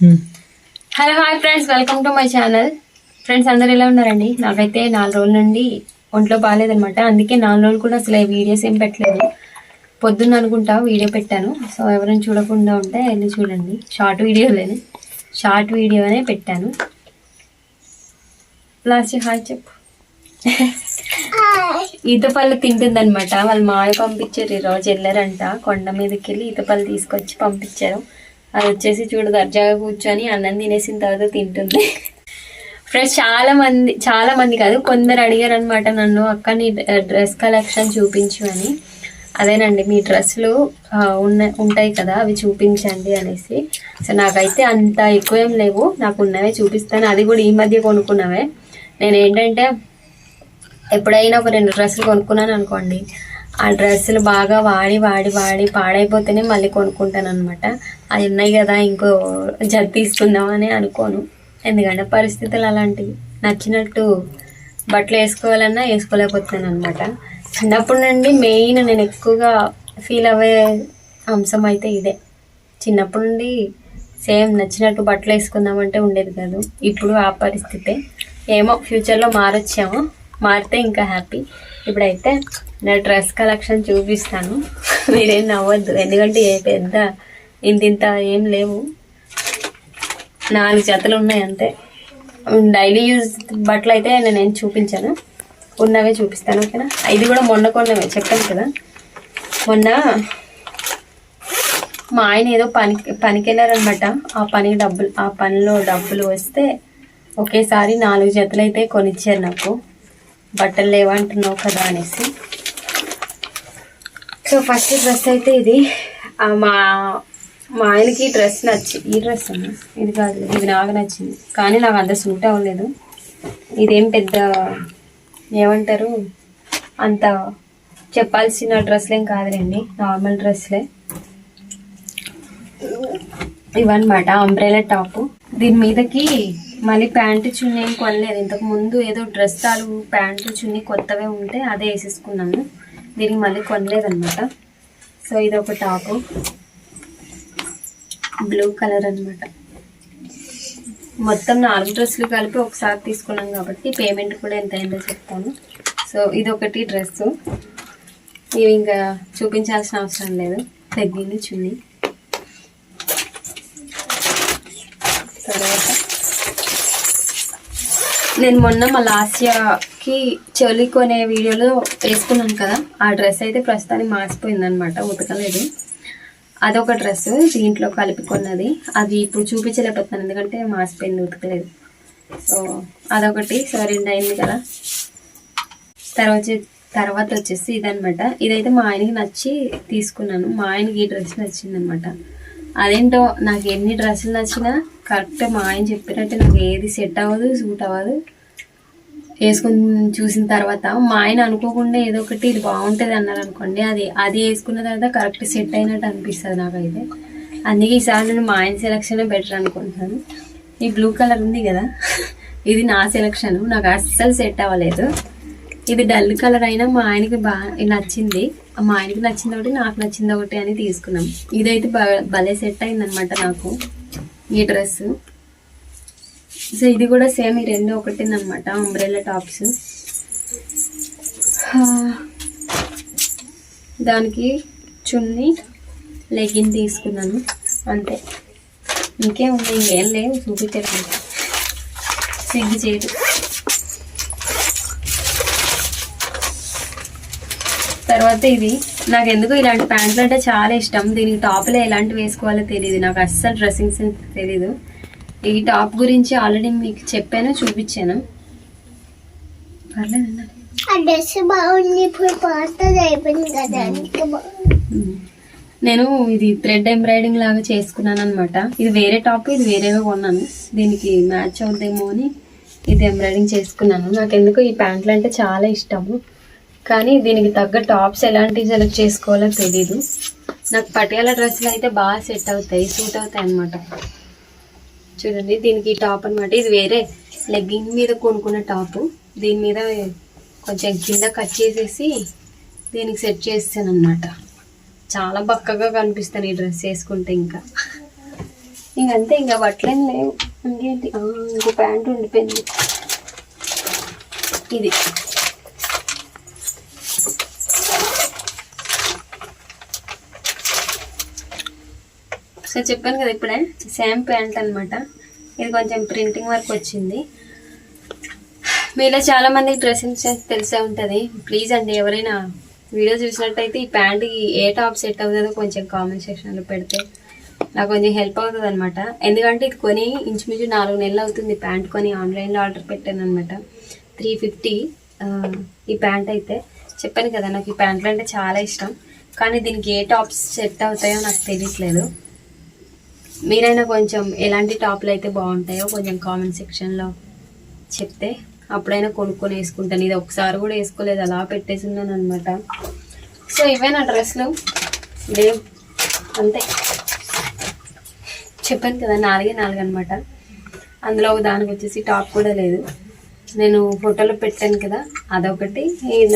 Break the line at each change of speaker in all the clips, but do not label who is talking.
Hello hi friends welcome to my channel friends అందరు ఎలా ఉన్నారండి? నాకైతే నాలుగు రోజుల నుండి ఒంట్లో బాగాలేదనమాట అందుకే నాలుగు రోజులు కూడా అసలు వీడియోస్ ఏం పెట్టలేదు. పొద్దున్న అనుకుంటా వీడియో పెట్టాను. సో ఎవరైనా చూడకుండా ఉంటే వెళ్ళి చూడండి. షార్ట్ వీడియోలేనే. షార్ట్ వీడియోనే పెట్టాను. లాస్ట్ హాయ్ చెప్పు. ఈత పళ్ళు తింటుందనమాట వాళ్ళ మాయ పంపించారు. ఈరోజు వెళ్ళారంట. కొండ మీదకి వెళ్ళి ఈత పళ్ళు తీసుకొచ్చి పంపించారు. అది వచ్చేసి చూడు దర్జాగా కూర్చొని అన్నం తినేసిన తర్వాత తింటుంది. ఫ్రెండ్స్ చాలా మంది చాలా మంది కాదు కొందరు అడిగారు అనమాట నన్ను అక్క నీ డ్రెస్ కలెక్షన్ చూపించు అని. అదేనండి మీ డ్రెస్సులు ఉన్న ఉంటాయి కదా అవి చూపించండి అనేసి. సో నాకైతే అంత ఎక్కువ ఏం లేవు నాకు ఉన్నవే చూపిస్తాను. అది కూడా ఈ మధ్య కొనుక్కున్నవే. నేను ఏంటంటే ఎప్పుడైనా ఒక రెండు డ్రెస్సులు కొనుక్కున్నాను అనుకోండి ఆ డ్రెస్సులు బాగా వాడి వాడి వాడి పాడైపోతేనే మళ్ళీ కొనుక్కుంటాను అనమాట అవి ఉన్నాయి కదా ఇంకో జత తీసుకుందామని అనుకోను. ఎందుకంటే పరిస్థితులు అలాంటివి. నచ్చినట్టు బట్టలు వేసుకోవాలన్నా వేసుకోలేకపోతున్నాను అనమాట చిన్నప్పటి నుండి మెయిన్ నేను ఎక్కువగా ఫీల్ అయ్యే అంశం అయితే ఇదే. చిన్నప్పటి నుండి సేమ్ నచ్చినట్టు బట్టలు వేసుకుందామంటే ఉండేది కాదు. ఇప్పుడు ఆ పరిస్థితే. ఏమో ఫ్యూచర్లో మారొచ్చాము. మారితే ఇంకా హ్యాపీ. ఇప్పుడైతే నా డ్రెస్ కలెక్షన్ చూపిస్తాను. మీరేం నవ్వద్దు. ఎందుకంటే ఏ పెద్ద ఇంత ఇంత ఏం లేవు. నాలుగు జతలు ఉన్నాయి అంతే. డైలీ యూజ్ బట్టలు అయితే నేను ఏం చూపించాను. ఉన్నవే చూపిస్తాను ఓకేనా? ఇది కూడా మొన్న కొన్నవే చెప్పాను కదా? మొన్న మా ఆయన ఏదో పని పనికి వెళ్ళారనమాట ఆ పనికి డబ్బులు ఆ పనిలో డబ్బులు వస్తే ఒకేసారి నాలుగు జతలు అయితే కొనిచ్చారు నాకు. బట్టలు లేవంటున్నావు కదా అనేసి. సో ఫస్ట్ డ్రెస్ అయితే ఇది. మా మా ఆయనకి డ్రెస్ నచ్చి ఈ డ్రెస్ అన్న ఇది కాదు ఇది నాకు నచ్చింది. కానీ నాకు అంత సూట్ అవ్వలేదు. ఇదేం పెద్ద ఏమంటారు అంత చెప్పాల్సిన డ్రెస్లేం కాదులేండి నార్మల్ డ్రెస్లే. ఇవన్నమాట అంబ్రెలా టాపు. దీని మీదకి మళ్ళీ ప్యాంటు చున్నీ ఏం కొనలేదు. ఇంతకు ముందు ఏదో డ్రెస్ తాలు ప్యాంటు చున్నీ కొత్తవే ఉంటే అదే వేసేసుకున్నాను. దీనికి మళ్ళీ కొనలేదన్నమాట. సో ఇది ఒక టాపు. బ్లూ కలర్ అనమాట మొత్తం నాలుగు డ్రెస్సులు కలిపి ఒకసారి తీసుకున్నాం కాబట్టి పేమెంట్ కూడా ఎంత అయిందో చెప్తాను. సో ఇది ఒకటి డ్రెస్సు. ఇవి ఇంకా చూపించాల్సిన అవసరం లేదు. తగ్గింది చున్నీ. తర్వాత నేను మొన్న మా లాస్యాకి చెవులి కొనే వీడియోలో వేసుకున్నాను కదా ఆ డ్రెస్ అయితే ప్రస్తుతానికి మాసిపోయిందనమాట ఉతకలేదు. అదొక డ్రెస్ దీంట్లో కలిపి కొన్నది. అది ఇప్పుడు చూపించలేకపోతున్నాను ఎందుకంటే మాసిపోయింది ఉతకలేదు. సో అదొకటి. సో రెండు అయింది కదా. తర్వాత తర్వాత వచ్చేసి ఇదనమాట ఇదైతే మా ఆయనకి నచ్చి తీసుకున్నాను. మా ఆయనకి ఈ డ్రెస్ నచ్చిందనమాట అదేంటో నాకు ఎన్ని డ్రెస్సులు నచ్చినా కరెక్ట్ మా ఆయన చెప్పినట్టు నాకు ఏది సెట్ అవ్వదు సూట్ అవ్వదు. వేసుకుని చూసిన తర్వాత మా ఆయన అనుకోకుండా ఏదో ఒకటి ఇది బాగుంటుంది అన్నారు అనుకోండి అది అది వేసుకున్న తర్వాత కరెక్ట్ సెట్ అయినట్టు అనిపిస్తుంది నాకైతే. అందుకే ఈసారి నేను మా ఆయన సెలక్షన్ బెటర్ అనుకుంటున్నాను. ఈ బ్లూ కలర్ ఉంది కదా ఇది నా సెలక్షన్ నాకు అస్సలు సెట్ అవ్వలేదు. ఇది డల్ కలర్ అయినా మా ఆయనకి బాగా నచ్చింది. మా ఆయనకి నచ్చింది ఒకటి నాకు నచ్చింది ఒకటి అని తీసుకున్నాం. ఇదైతే భలే సెట్ అయిందనమాట నాకు ఈ డ్రెస్ సో ఇది కూడా సేమ్ ఈ రెండు ఒకటేనమాట అంబ్రెల్లా టాప్స్ దానికి చున్నీ లెగ్గిన్ తీసుకున్నాను అంతే. ఇంకేం ఉంది ఇంకేం లేవు చూపించడానికి సిగ్గు చేయదు. తర్వాత ఇది నాకు ఎందుకు ఇలాంటి ప్యాంట్లు అంటే చాలా ఇష్టం. దీనికి టాప్లో ఎలాంటివి వేసుకోవాలో తెలియదు నాకు అస్సలు డ్రెస్సింగ్ సెన్స్ తెలీదు. ఈ టాప్ గురించి ఆల్రెడీ మీకు చెప్పాను చూపించాను. నేను ఇది థ్రెడ్ ఎంబ్రాయిడింగ్ లాగా చేసుకున్నాను అనమాట ఇది వేరే టాప్ ఇది వేరేగా కొన్నాను. దీనికి మ్యాచ్ అవుద్దేమో అని ఇది ఎంబ్రాయిడింగ్ చేసుకున్నాను. నాకు ఎందుకు ఈ ప్యాంట్లు అంటే చాలా ఇష్టము. కానీ దీనికి తగ్గ టాప్స్ ఎలాంటివి సెలెక్ట్ చేసుకోవాలో తెలీదు. నాకు పటియాల డ్రెస్సులు అయితే బాగా సెట్ అవుతాయి సూట్ అవుతాయి అనమాట చూడండి దీనికి ఈ టాప్ అనమాట ఇది వేరే లెగ్గింగ్ మీద కొనుక్కున్న టాప్. దీని మీద కొంచెం కింద కట్ చేసేసి దీనికి సెట్ చేస్తాను అనమాట చాలా బక్కగా కనిపిస్తాను ఈ డ్రెస్ వేసుకుంటే ఇంకా. ఇంకంతే ఇంకా బట్టలేం లేవు. ఇంకేంటి? ఇంకో ప్యాంట్ ఉండిపోయింది. ఇది. సో చెప్పాను కదా ఇప్పుడే? సేమ్ ప్యాంట్ అన్నమాట. ఇది కొంచెం ప్రింటింగ్ వర్క్ వచ్చింది. మీలో చాలామంది డ్రెస్సింగ్ సెన్స్ తెలిసే ఉంటుంది. ప్లీజ్ అండి ఎవరైనా వీడియో చూసినట్టయితే ఈ ప్యాంట్కి ఏ టాప్ సెట్ అవుతుందో కొంచెం కామెంట్ సెక్షన్లో పెడితే నాకు కొంచెం హెల్ప్ అవుతుంది అనమాట ఎందుకంటే ఇది కొని ఇంచుమించు నాలుగు నెలలు అవుతుంది ప్యాంట్ కొని. ఆన్లైన్లో ఆర్డర్ పెట్టాను అనమాట త్రీ ఫిఫ్టీ ఈ ప్యాంట్ అయితే. చెప్పాను కదా నాకు ఈ ప్యాంట్లు అంటే చాలా ఇష్టం. కానీ దీనికి ఏ టాప్స్ సెట్ అవుతాయో నాకు తెలియట్లేదు. మీరైనా కొంచెం ఎలాంటి టాప్లు అయితే బాగుంటాయో కొంచెం కామెంట్ సెక్షన్లో చెప్తే అప్పుడైనా కొనుక్కొని వేసుకుంటాను. ఇది ఒకసారి కూడా వేసుకోలేదు అలా పెట్టేసిన్నాను అనమాట సో ఇవే నా డ్రెస్లు లేవు. అంతే. చెప్పాను కదా నాలుగే నాలుగు అనమాట అందులో ఒక దానికి వచ్చేసి టాప్ కూడా లేదు. నేను ఫోటోలో పెట్టాను కదా అదొకటి.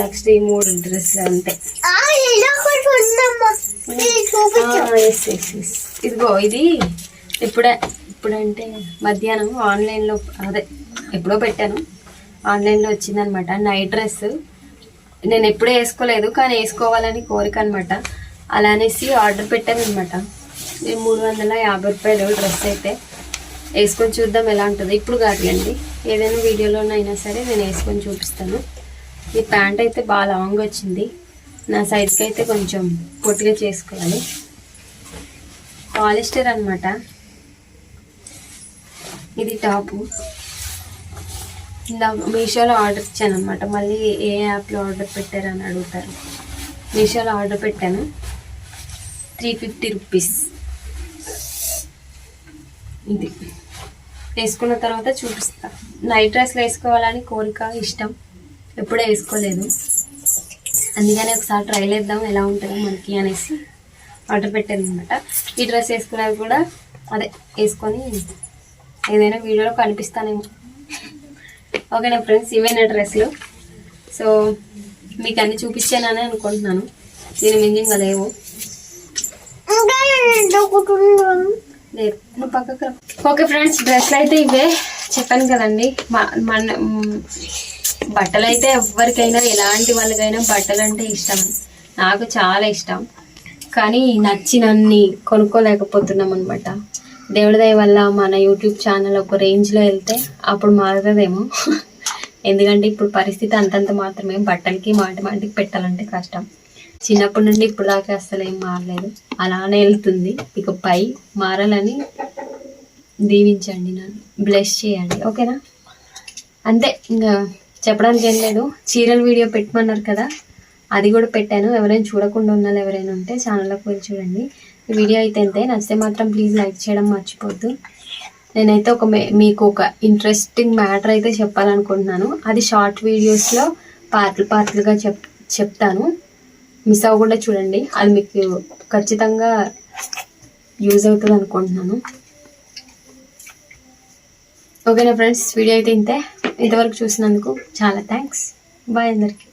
నెక్స్ట్ ఈ మూడు డ్రెస్లు అంతే. ఇదిగో ఇది ఇప్పుడే ఇప్పుడంటే మధ్యాహ్నం ఆన్లైన్లో అదే ఎప్పుడో పెట్టాను. ఆన్లైన్లో వచ్చిందనమాట. Night dress. నేను ఎప్పుడూ వేసుకోలేదు కానీ వేసుకోవాలని కోరిక అనమాట. అలా అనేసి ఆర్డర్ పెట్టాను అనమాట నేను మూడు వందల యాభై రూపాయలు డ్రెస్ అయితే. వేసుకొని చూద్దాం ఎలా ఉంటుందో. ఇప్పుడు కాదులేండి ఏదైనా వీడియోలోనైనా సరే నేను వేసుకొని చూపిస్తాను. ఈ ప్యాంట్ అయితే బాగా లాంగ్ వచ్చింది. నా సైజ్కి అయితే కొంచెం పొట్టిగా చేసుకోవాలి. పాలిస్టర్ అనమాట ఇది టాపు ఇలా మీషోలో ఆర్డర్ ఇచ్చాను అనమాట మళ్ళీ ఏ యాప్లో ఆర్డర్ పెట్టారని అడుగుతారు. మీషోలో ఆర్డర్ పెట్టాను. త్రీ ఫిఫ్టీ రూపీస్ ఇది. వేసుకున్న తర్వాత చూపిస్తా. నైట్ డ్రెస్లు వేసుకోవాలని కోరిక ఇష్టం. ఎప్పుడూ వేసుకోలేదు. అందుకని ఒకసారి ట్రై చేద్దాం ఎలా ఉంటుందో మనకి అనేసి ఆర్డర్ పెట్టాను అనమాట ఈ డ్రెస్ వేసుకున్నది కూడా అదే వేసుకొని ఏదైనా వీడియోలో కనిపిస్తానేమో. ఓకేనా ఫ్రెండ్స్ ఇవే నా డ్రెస్సులు సో మీకు అన్ని చూపించానని అనుకుంటున్నాను. నేను మింజింగ్ లేవు. లేదు పక్కకు ఓకే ఫ్రెండ్స్ డ్రెస్లు అయితే ఇవే. చెప్పాను కదండి. మన బట్టలు అయితే ఎవరికైనా ఎలాంటి వాళ్ళకైనా బట్టలు అంటే ఇష్టం. నాకు చాలా ఇష్టం. కానీ నచ్చినన్ని కొనుక్కోలేకపోతున్నాం అనమాట దేవుడి దయ వల్ల మన యూట్యూబ్ ఛానల్ ఒక రేంజ్లో వెళ్తే అప్పుడు మారుతుందేమో ఎందుకంటే ఇప్పుడు పరిస్థితి అంతంత మాత్రమే. బట్టలకి మాటి మాటికి పెట్టాలంటే కష్టం. చిన్నప్పటి నుండి ఇప్పుడు దాకా అసలు ఏం మారలేదు. అలానే వెళ్తుంది. ఇక పై మారాలని దీవించండి నన్ను. బ్లెస్ చేయండి. ఓకేనా అంతే. ఇంకా చెప్పడానికి ఏం లేదు. చీరల వీడియో పెట్టమన్నారు కదా అది కూడా పెట్టాను. ఎవరైనా చూడకుండా ఉన్నారు ఎవరైనా ఉంటే ఛానల్లోకి వెళ్ళి చూడండి. ఈ వీడియో అయితే అంతే నచ్చితే మాత్రం ప్లీజ్ లైక్ చేయడం మర్చిపోద్దు నేనైతే ఒక మే- మీకు ఒక ఇంట్రెస్టింగ్ మ్యాటర్ అయితే చెప్పాలనుకుంటున్నాను. అది షార్ట్ వీడియోస్లో పార్ట్లు పార్ట్లుగా చెప్ చెప్తాను. మిస్ అవ్వకుండా చూడండి. అది మీకు ఖచ్చితంగా యూజ్ అవుతుంది అనుకుంటున్నాను. ఓకేనా ఫ్రెండ్స్ వీడియో అయితే ఇంతే. ఇంతవరకు చూసినందుకు చాలా థ్యాంక్స్ బాయ్ అందరికీ.